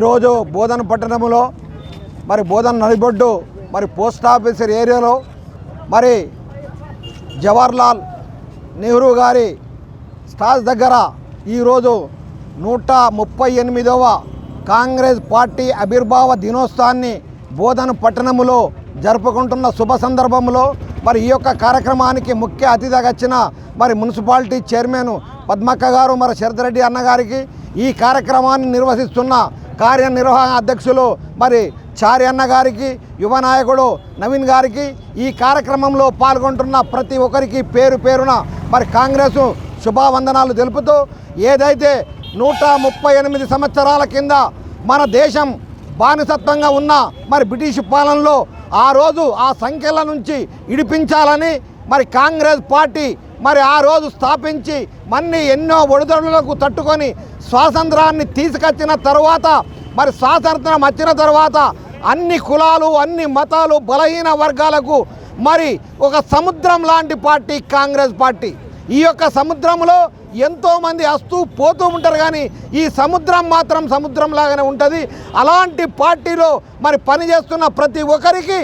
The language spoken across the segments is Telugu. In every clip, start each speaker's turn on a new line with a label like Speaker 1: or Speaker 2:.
Speaker 1: ఈరోజు బోధన పట్టణంలో మరి బోధన నడిబొడ్డు మరి పోస్ట్ ఆఫీసర్ ఏరియాలో మరి జవహర్లాల్ నెహ్రూ గారి స్టాజ్ దగ్గర ఈరోజు నూట ముప్పై ఎనిమిదవ కాంగ్రెస్ పార్టీ ఆవిర్భావ దినోత్సవాన్ని బోధన పట్టణములో జరుపుకుంటున్న శుభ సందర్భంలో మరి ఈ యొక్క కార్యక్రమానికి ముఖ్య అతిథిగా వచ్చిన మరి మున్సిపాలిటీ చైర్మన్ పద్మక్క గారు మరి శరదరెడ్డి అన్నగారికి ఈ కార్యక్రమాన్ని నిర్వహిస్తున్న కార్యనిర్వహణ అధ్యక్షులు మరి చారి అన్న గారికి యువ నాయకుడు నవీన్ గారికి ఈ కార్యక్రమంలో పాల్గొంటున్న ప్రతి ఒక్కరికి పేరు పేరున మరి కాంగ్రెస్ శుభావందనాలు తెలుపుతూ ఏదైతే నూట ముప్పై ఎనిమిది సంవత్సరాల కింద మన దేశం బానిసత్వంగా ఉన్న మరి బ్రిటిష్ పాలనలో ఆ రోజు ఆ సంఖ్యల నుంచి ఇడిపించాలని మరి కాంగ్రెస్ పార్టీ మరి ఆ రోజు స్థాపించి మన్ని ఎన్నో ఒడిదొడులకు తట్టుకొని స్వాతంత్రాన్ని తీసుకొచ్చిన తరువాత మరి స్వాతంత్రం వచ్చిన తర్వాత అన్ని కులాలు అన్ని మతాలు బలహీన వర్గాలకు మరి ఒక సముద్రం లాంటి పార్టీ కాంగ్రెస్ పార్టీ. ఈ యొక్క సముద్రంలో ఎంతోమంది వస్తూ పోతూ ఉంటారు కానీ ఈ సముద్రం మాత్రం సముద్రం లాగానే ఉంటుంది. అలాంటి పార్టీలో మరి పనిచేస్తున్న ప్రతి ఒక్కరికి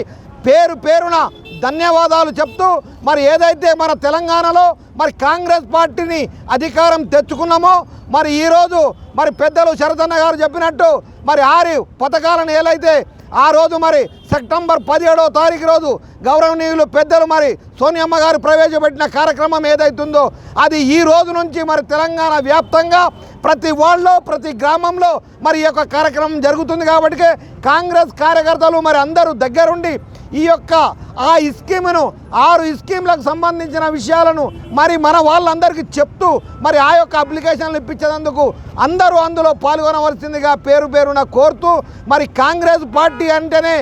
Speaker 1: పేరు పేరున ధన్యవాదాలు చెప్తూ మరి ఏదైతే మన తెలంగాణలో మరి కాంగ్రెస్ పార్టీని అధికారం తెచ్చుకున్నామో మరి ఈరోజు మరి పెద్దలు శరదన్న గారు చెప్పినట్టు మరి ఆరి పథకాలను ఏలైతే ఆ రోజు మరి సెప్టెంబర్ పదిహేడవ తారీఖు రోజు గౌరవనీయులు పెద్దలు మరి సోనియమ్మ గారు ప్రవేశపెట్టిన కార్యక్రమం ఏదైతుందో అది ఈ రోజు నుంచి మరి తెలంగాణ వ్యాప్తంగా ప్రతి వార్డులో ప్రతి గ్రామంలో మరి ఈ యొక్క కార్యక్రమం జరుగుతుంది కాబట్టి కాంగ్రెస్ కార్యకర్తలు మరి అందరూ దగ్గరుండి ఈ యొక్క ఆ స్కీమును ఆరు స్కీమ్లకు సంబంధించిన విషయాలను మరి మన వాళ్ళందరికీ చెప్తూ మరి ఆ యొక్క అప్లికేషన్లు ఇప్పించేందుకు అందరూ అందులో పాల్గొనవలసిందిగా పేరు పేరున కోరుతూ మరి కాంగ్రెస్ పార్టీ అంటేనే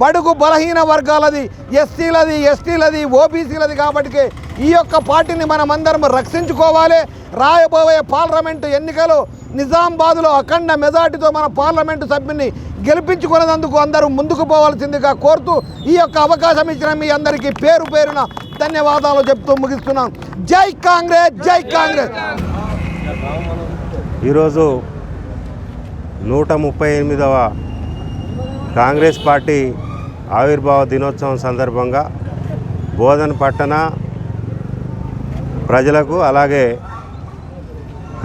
Speaker 1: బడుగు బలహీన వర్గాలది ఎస్సీలది ఎస్టీలది ఓబీసీలది కాబట్టి ఈ యొక్క పార్టీని మనమందరం రక్షించుకోవాలి. రాయబోయే పార్లమెంటు ఎన్నికలు నిజామాబాద్లో అఖండ మెజార్టీతో మన పార్లమెంటు సభ్యుని గెలిపించుకునేందుకు అందరూ ముందుకు పోవాల్సిందిగా కోరుతూ ఈ యొక్క అవకాశం ఇచ్చిన మీ అందరికీ పేరు పేరున ధన్యవాదాలు చెప్తూ ముగిస్తున్నాం జై కాంగ్రెస్ జై కాంగ్రెస్.
Speaker 2: ఈరోజు నూట ముప్పై ఎనిమిదవ కాంగ్రెస్ పార్టీ ఆవిర్భావ దినోత్సవం సందర్భంగా బోధన పట్టణ ప్రజలకు అలాగే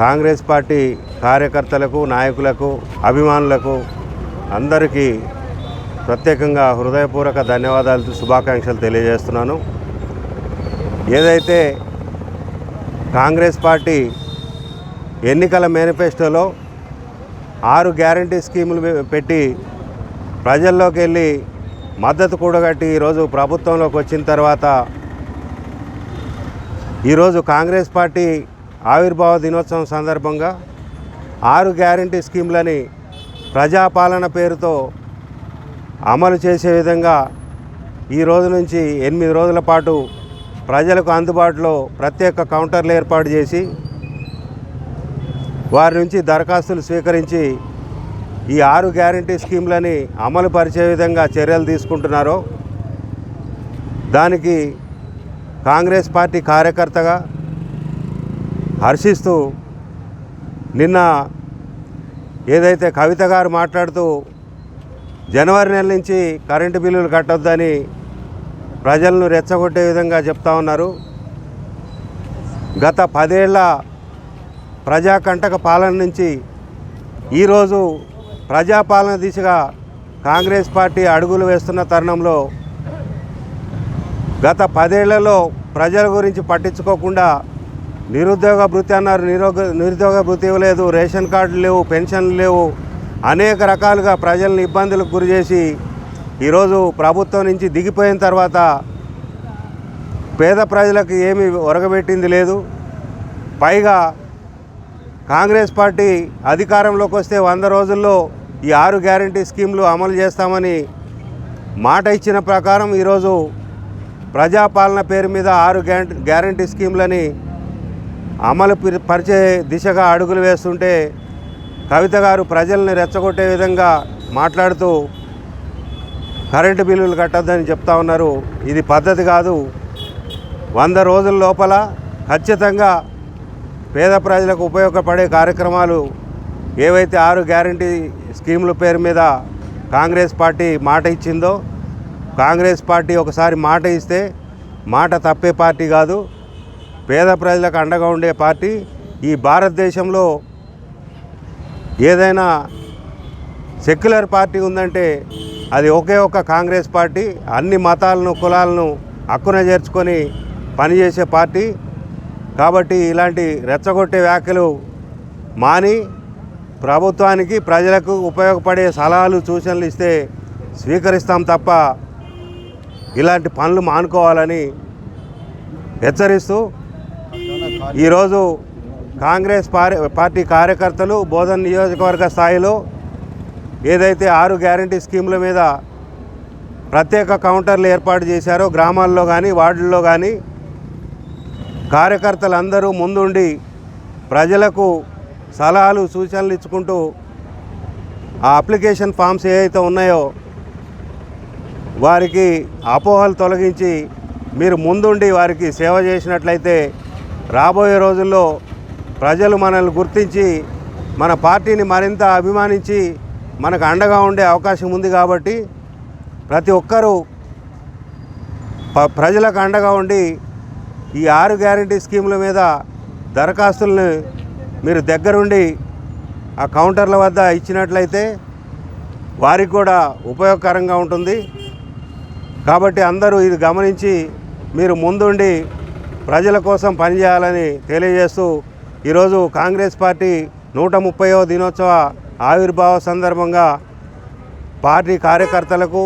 Speaker 2: కాంగ్రెస్ పార్టీ కార్యకర్తలకు నాయకులకు అభిమానులకు అందరికీ ప్రత్యేకంగా హృదయపూర్వక ధన్యవాదాలు శుభాకాంక్షలు తెలియజేస్తున్నాను. ఏదైతే కాంగ్రెస్ పార్టీ ఎన్నికల మేనిఫెస్టోలో ఆరు గ్యారంటీ స్కీములు పెట్టి ప్రజల్లోకి వెళ్ళి మద్దతు కూడగట్టి ఈరోజు ప్రభుత్వంలోకి వచ్చిన తర్వాత ఈరోజు కాంగ్రెస్ పార్టీ ఆవిర్భావ దినోత్సవం సందర్భంగా ఆరు గ్యారంటీ స్కీమ్లని ప్రజాపాలన పేరుతో అమలు చేసే విధంగా ఈ రోజు నుంచి ఎనిమిది రోజుల పాటు ప్రజలకు అందుబాటులో ప్రత్యేక కౌంటర్లు ఏర్పాటు చేసి వారి నుంచి దరఖాస్తులు స్వీకరించి ఈ ఆరు గ్యారంటీ స్కీమ్లని అమలు పరిచే విధంగా చర్యలు తీసుకుంటున్నారో దానికి కాంగ్రెస్ పార్టీ కార్యకర్తగా హర్షిస్తూ నిన్న ఏదైతే కవిత గారు మాట్లాడుతూ జనవరి నెల నుంచి కరెంటు బిల్లులు కట్టొద్దని ప్రజలను రెచ్చగొట్టే విధంగా చెప్తా ఉన్నారు. గత పదేళ్ళ ప్రజాకంటక పాలన నుంచి ఈరోజు ప్రజాపాలన దిశగా కాంగ్రెస్ పార్టీ అడుగులు వేస్తున్న తరుణంలో గత పదేళ్ళలో ప్రజల గురించి పట్టించుకోకుండా నిరుద్యోగ భృతి అన్నారు. నిరోగ నిరుద్యోగ భృతి ఇవ్వలేదు. రేషన్ కార్డులు లేవు పెన్షన్లు లేవు. అనేక రకాలుగా ప్రజల్ని ఇబ్బందులకు గురి చేసి ఈరోజు ప్రభుత్వం నుంచి దిగిపోయిన తర్వాత పేద ప్రజలకు ఏమీ ఒరగబెట్టింది లేదు. పైగా కాంగ్రెస్ పార్టీ అధికారంలోకి వస్తే వంద రోజుల్లో ఈ ఆరు గ్యారంటీ స్కీమ్లు అమలు చేస్తామని మాట ఇచ్చిన ప్రకారం ఈరోజు ప్రజాపాలన పేరు మీద ఆరు గ్యారంటీ స్కీమ్లని అమలు పరి- పరిచే దిశగా అడుగులు వేస్తుంటే కవిత గారు ప్రజల్ని రెచ్చగొట్టే విధంగా మాట్లాడుతూ కరెంటు బిల్లులు కట్టొద్దని చెప్తా ఉన్నారు. ఇది పద్ధతి కాదు. వంద రోజుల లోపల ఖచ్చితంగా పేద ప్రజలకు ఉపయోగపడే కార్యక్రమాలు ఏవైతే ఆరు గ్యారంటీ స్కీముల పేరు మీద కాంగ్రెస్ పార్టీ మాట ఇచ్చిందో కాంగ్రెస్ పార్టీ ఒకసారి మాట ఇస్తే మాట తప్పే పార్టీ కాదు. పేద ప్రజలకు అండగా ఉండే పార్టీ ఈ భారతదేశంలో ఏదైనా సెక్యులర్ పార్టీ ఉందంటే అది ఒకే ఒక కాంగ్రెస్ పార్టీ అన్ని మతాలను కులాలను హక్కున చేర్చుకొని పనిచేసే పార్టీ. కాబట్టి ఇలాంటి రెచ్చగొట్టే వ్యాఖ్యలు మాని ప్రభుత్వానికి ప్రజలకు ఉపయోగపడే సలహాలు సూచనలు ఇస్తే స్వీకరిస్తాం తప్ప ఇలాంటి పనులు మానుకోవాలని హెచ్చరిస్తూ ఈరోజు కాంగ్రెస్ పార్- పార్టీ కార్యకర్తలు బోధన నియోజకవర్గ స్థాయిలో ఏదైతే ఆరు గ్యారంటీ స్కీముల మీద ప్రత్యేక కౌంటర్లు ఏర్పాటు చేశారో గ్రామాల్లో కానీ వార్డుల్లో కానీ కార్యకర్తలందరూ ముందుండి ప్రజలకు సలహాలు సూచనలు ఇచ్చుకుంటూ ఆ అప్లికేషన్ ఫామ్స్ ఏవైతే ఉన్నాయో వారికి అపోహలు తొలగించి మీరు ముందుండి వారికి సేవ చేసినట్లయితే రాబోయే రోజుల్లో ప్రజలు మనల్ని గుర్తించి మన పార్టీని మరింత అభిమానించి మనకు అండగా ఉండే అవకాశం ఉంది కాబట్టి ప్రతి ఒక్కరూ ప- ప్రజలకు అండగా ఉండి ఈ ఆరు గ్యారంటీ స్కీముల మీద దరఖాస్తుల్ని మీరు దగ్గరుండి ఆ కౌంటర్ల వద్ద ఇచ్చినట్లయితే వారికి కూడా ఉపయోగకరంగా ఉంటుంది. కాబట్టి అందరూ ఇది గమనించి మీరు ముందుండి ప్రజల కోసం పనిచేయాలని తెలియజేస్తూ ఈరోజు కాంగ్రెస్ పార్టీ నూట ముప్పైవ దినోత్సవ ఆవిర్భావ సందర్భంగా పార్టీ కార్యకర్తలకు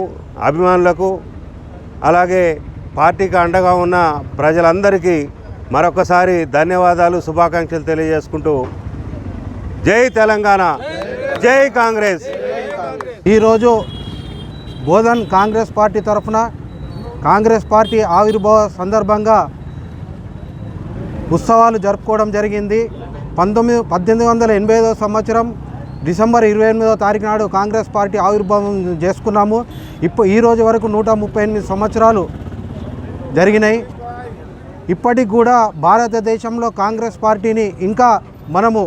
Speaker 2: అభిమానులకు అలాగే పార్టీకి అండగా ఉన్న ప్రజలందరికీ మరొకసారి ధన్యవాదాలు శుభాకాంక్షలు తెలియజేసుకుంటూ జై తెలంగాణ జై కాంగ్రెస్.
Speaker 3: ఈరోజు బోధన్ కాంగ్రెస్ పార్టీ తరఫున కాంగ్రెస్ పార్టీ ఆవిర్భావ సందర్భంగా ఉత్సవాలు జరుపుకోవడం జరిగింది. పంతొమ్మిది పద్దెనిమిది వందల ఎనభై ఐదవ సంవత్సరం డిసెంబర్ ఇరవై ఎనిమిదవ తారీఖు నాడు కాంగ్రెస్ పార్టీ ఆవిర్భావం చేసుకున్నాము. ఇప్పుడు ఈ రోజు వరకు నూట ముప్పై ఎనిమిది సంవత్సరాలు జరిగినాయి. ఇప్పటికి కూడా భారతదేశంలో కాంగ్రెస్ పార్టీని ఇంకా మనము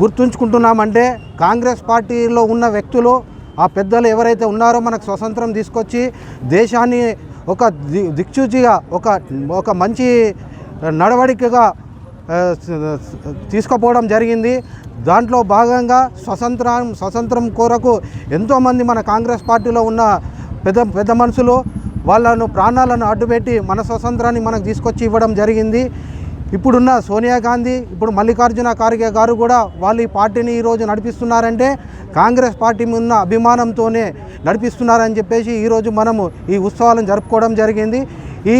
Speaker 3: గుర్తుంచుకుంటున్నామంటే కాంగ్రెస్ పార్టీలో ఉన్న వ్యక్తులు ఆ పెద్దలు ఎవరైతే ఉన్నారో మనకు స్వతంత్రం తీసుకొచ్చి దేశాన్ని ఒక దిక్చూచిగా ఒక ఒక మంచి నడవడికగా తీసుకుపోవడం జరిగింది. దాంట్లో భాగంగా స్వతంత్రం స్వతంత్రం కొరకు ఎంతోమంది మన కాంగ్రెస్ పార్టీలో ఉన్న పెద్ద పెద్ద మనుషులు వాళ్ళను ప్రాణాలను అడ్డుపెట్టి మన స్వతంత్రాన్ని మనకు తీసుకొచ్చి ఇవ్వడం జరిగింది. ఇప్పుడున్న సోనియా గాంధీ ఇప్పుడు మల్లికార్జున ఖార్గే గారు కూడా వాళ్ళు ఈ పార్టీని ఈరోజు నడిపిస్తున్నారంటే కాంగ్రెస్ పార్టీ ఉన్న అభిమానంతోనే నడిపిస్తున్నారని చెప్పేసి ఈరోజు మనము ఈ ఉత్సవాలను జరుపుకోవడం జరిగింది. ఈ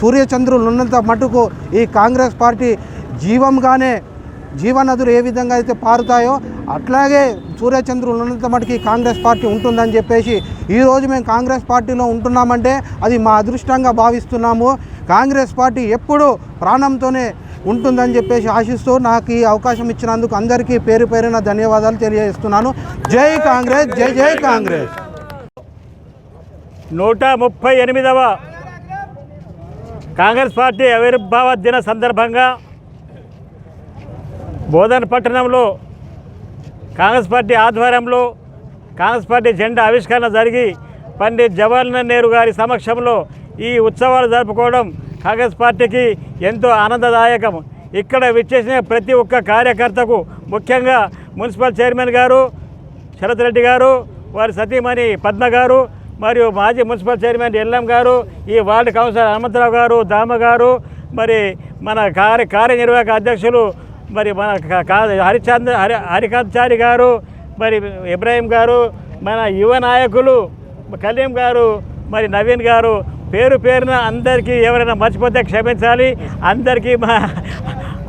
Speaker 3: సూర్యచంద్రులు ఉన్నంత మటుకు ఈ కాంగ్రెస్ పార్టీ జీవంగానే జీవనదులు ఏ విధంగా అయితే పారుతాయో అట్లాగే సూర్యచంద్రులు ఉన్నంత మటుకు కాంగ్రెస్ పార్టీ ఉంటుందని చెప్పేసి ఈరోజు మేము కాంగ్రెస్ పార్టీలో ఉంటున్నామంటే అది మా అదృష్టంగా భావిస్తున్నాము. కాంగ్రెస్ పార్టీ ఎప్పుడూ ప్రాణంతోనే ఉంటుందని చెప్పేసి ఆశిస్తూ నాకు ఈ అవకాశం ఇచ్చినందుకు అందరికీ పేరు పేరున ధన్యవాదాలు తెలియజేస్తున్నాను. జై కాంగ్రెస్ జై జై కాంగ్రెస్.
Speaker 4: నూట ముప్పై ఎనిమిదవ కాంగ్రెస్ పార్టీ ఆవిర్భావ దిన సందర్భంగా బోధన పట్టణంలో కాంగ్రెస్ పార్టీ ఆధ్వర్యంలో కాంగ్రెస్ పార్టీ జెండా ఆవిష్కరణ జరిగి పండిత్ జవహర్లాల్ నెహ్రూ గారి సమక్షంలో ఈ ఉత్సవాలు జరుపుకోవడం కాంగ్రెస్ పార్టీకి ఎంతో ఆనందదాయకం. ఇక్కడ విచ్చేసిన ప్రతి ఒక్క కార్యకర్తకు ముఖ్యంగా మున్సిపల్ చైర్మన్ గారు శరత్ రెడ్డి గారు వారి సతీమణి పద్మ గారు మరియు మాజీ మున్సిపల్ చైర్మన్ ఎల్ఎం గారు ఈ వార్డు కౌన్సిలర్ హనుమంతరావు గారు దామ గారు మరి మన కార్య కార్యనిర్వాహక అధ్యక్షులు మరి మన హరిచంద్ర హరి హరికాచారి గారు మరి ఇబ్రాహీం గారు మన యువ నాయకులు కలీం గారు మరి నవీన్ గారు పేరు పేరున అందరికీ ఎవరైనా మర్చిపోతే క్షమించాలి. అందరికీ మా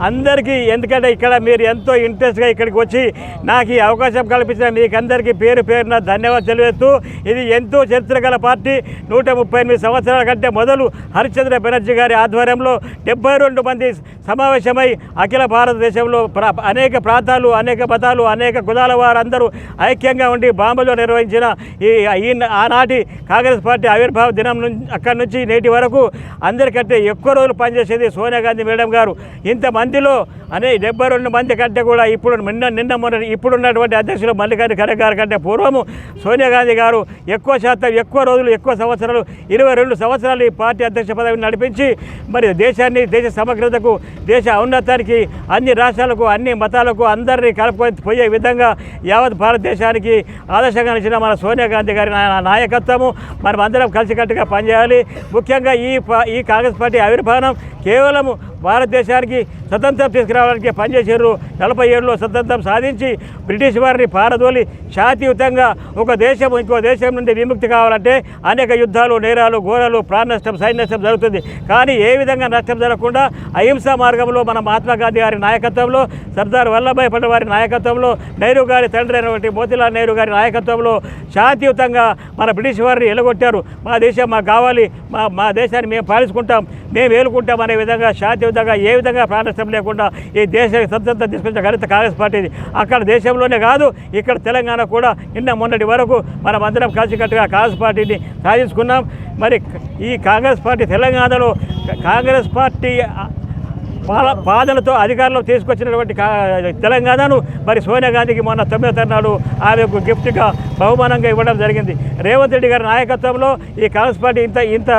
Speaker 4: అందరికీ ఎందుకంటే ఇక్కడ మీరు ఎంతో ఇంట్రెస్ట్గా ఇక్కడికి వచ్చి నాకు ఈ అవకాశం కల్పించిన మీకు అందరికీ పేరు పేరున ధన్యవాదాలు తెలియజేస్తూ ఇది ఎంతో చరిత్ర గల పార్టీ. నూట ముప్పై ఎనిమిది సంవత్సరాల కంటే మొదలు హరిశ్చంద్ర బెనర్జీ గారి ఆధ్వర్యంలో డెబ్బై రెండు మంది సమావేశమై అఖిల భారతదేశంలో ప్రా అనేక ప్రాంతాలు అనేక మతాలు అనేక కులాల వారందరూ ఐక్యంగా ఉండి బాంబేలో నిర్వహించిన ఈ ఈ ఆనాటి కాంగ్రెస్ పార్టీ ఆవిర్భావ దినం నుంచి అక్కడి నుంచి నేటి వరకు అందరికంటే ఎక్కువ రోజులు పనిచేసేది సోనియా గాంధీ మేడం గారు. ఇంతమందిలో మందిలో అనే డెబ్బై రెండు మంది కంటే కూడా ఇప్పుడు నిన్న నిన్న మొన్న ఇప్పుడున్నటువంటి అధ్యక్షులు మల్లికార్జున ఖర్గే గారి కంటే పూర్వము సోనియా గాంధీ గారు ఎక్కువ శాతం ఎక్కువ రోజులు ఎక్కువ సంవత్సరాలు ఇరవై రెండు సంవత్సరాలు ఈ పార్టీ అధ్యక్ష పదవిని నడిపించి మరి దేశాన్ని దేశ సమగ్రతకు దేశ ఔన్నతానికి అన్ని రాష్ట్రాలకు అన్ని మతాలకు అందరినీ కలుపుకొని పోయే విధంగా యావత్ భారతదేశానికి ఆదర్శంగా నిలిచిన మన సోనియా గాంధీ గారి నాయకత్వము. మనం అందరం కలిసికట్టుగా పనిచేయాలి. ముఖ్యంగా ఈ ఈ కాంగ్రెస్ పార్టీ ఆవిర్భావం కేవలము భారతదేశానికి స్వతంత్రం తీసుకురావడానికి పనిచేసారు నలభై ఏడులో స్వతంత్రం సాధించి బ్రిటిష్ వారిని పారదోలి శాంతియుతంగా ఒక దేశం ఇంకో దేశం నుండి విముక్తి కావాలంటే అనేక యుద్ధాలు నేరాలు ఘోరాలు ప్రాణ నష్టం సైన్య నష్టం జరుగుతుంది. కానీ ఏ విధంగా నష్టం జరగకుండా అహింసా మార్గంలో మన మహాత్మా గాంధీ గారి నాయకత్వంలో సర్దార్ వల్లభాయ్ పటేల్ వారి నాయకత్వంలో నెహ్రూ గారి తండ్రి అయినటువంటి మోతిలాల్ నెహ్రూ గారి నాయకత్వంలో శాంతియుతంగా మన బ్రిటిష్ వారిని ఎలగొట్టారు. మా దేశం మాకు కావాలి మా మా దేశాన్ని మేము పాలించుకుంటాం మేము ఏలుకుంటాం అనే విధంగా శాంతియుతంగా ఏ విధంగా ప్రాణస్థం లేకుండా ఈ దేశానికి స్వతంత్రం తీసుకొచ్చిన ఘనత కాంగ్రెస్ పార్టీది అక్కడ దేశంలోనే కాదు ఇక్కడ తెలంగాణ కూడా నిన్న మొన్నటి వరకు మనం అందరం కలిసికట్టుగా కాంగ్రెస్ పార్టీని సాధించుకున్నాం. మరి ఈ కాంగ్రెస్ పార్టీ తెలంగాణలో కాంగ్రెస్ పార్టీ పాల బాధలతో అధికారంలో తీసుకొచ్చినటువంటి కా- తెలంగాణను మరి సోనియా గాంధీకి మొన్న తొమ్మిదో తరుణాలు ఆమెకు గిఫ్ట్గా బహుమానంగా ఇవ్వడం జరిగింది. రేవంత్ రెడ్డి గారి నాయకత్వంలో ఈ కాంగ్రెస్ పార్టీ ఇంత ఇంత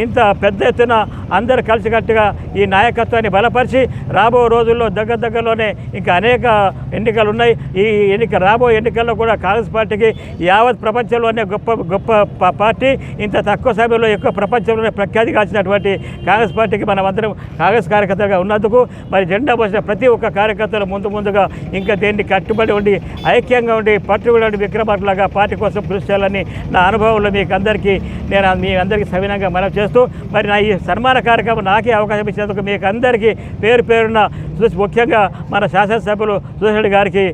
Speaker 4: ఇంత పెద్ద ఎత్తున అందరు కలిసికట్టుగా ఈ నాయకత్వాన్ని బలపరిచి రాబో రోజుల్లో దగ్గర దగ్గరలోనే ఇంకా అనేక ఎన్నికలు ఉన్నాయి. ఈ ఎన్నిక రాబో ఎన్నికల్లో కూడా కాంగ్రెస్ పార్టీకి యావత్ ప్రపంచంలోనే గొప్ప గొప్ప ప- పార్టీ. ఇంత తక్కువ సమయంలో ఎక్కువ ప్రపంచంలోనే ప్రఖ్యాతి కాల్చినటువంటి కాంగ్రెస్ పార్టీకి మనం అందరం కాంగ్రెస్ కార్యకర్తగా ఉన్నందుకు మరి జెండా పోసిన ప్రతి ఒక్క కార్యకర్తలు ముందు ముందుగా ఇంకా దేన్ని కట్టుబడి ఉండి ఐక్యంగా ఉండి పట్టుబడి విక్రమార్లాగా పార్టీ కోసం కృషి చేయాలని నా అనుభవంలో మీకు అందరికీ నేను మీ అందరికీ సవినంగా మనం చేస్తూ మరి నా ఈ సన్మాన కార్యక్రమం నాకే అవకాశం ఇచ్చినందుకు మీకు అందరికీ పేరు పేరున ముఖ్యంగా మన శాసనసభ్యులు సుశేష్ గారికి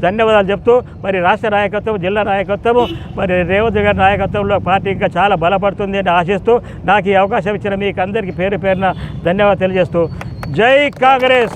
Speaker 4: ధన్యవాదాలు చెప్తూ మరి రాష్ట్ర నాయకత్వం జిల్లా నాయకత్వం మరి రేవంత్ గారి నాయకత్వంలో పార్టీ ఇంకా చాలా బలపడుతుంది అని ఆశిస్తూ నాకు ఈ అవకాశం ఇచ్చిన మీకు అందరికీ పేరు పేరున ధన్యవాదాలు తెలియజేస్తూ జై కాంగ్రెస్!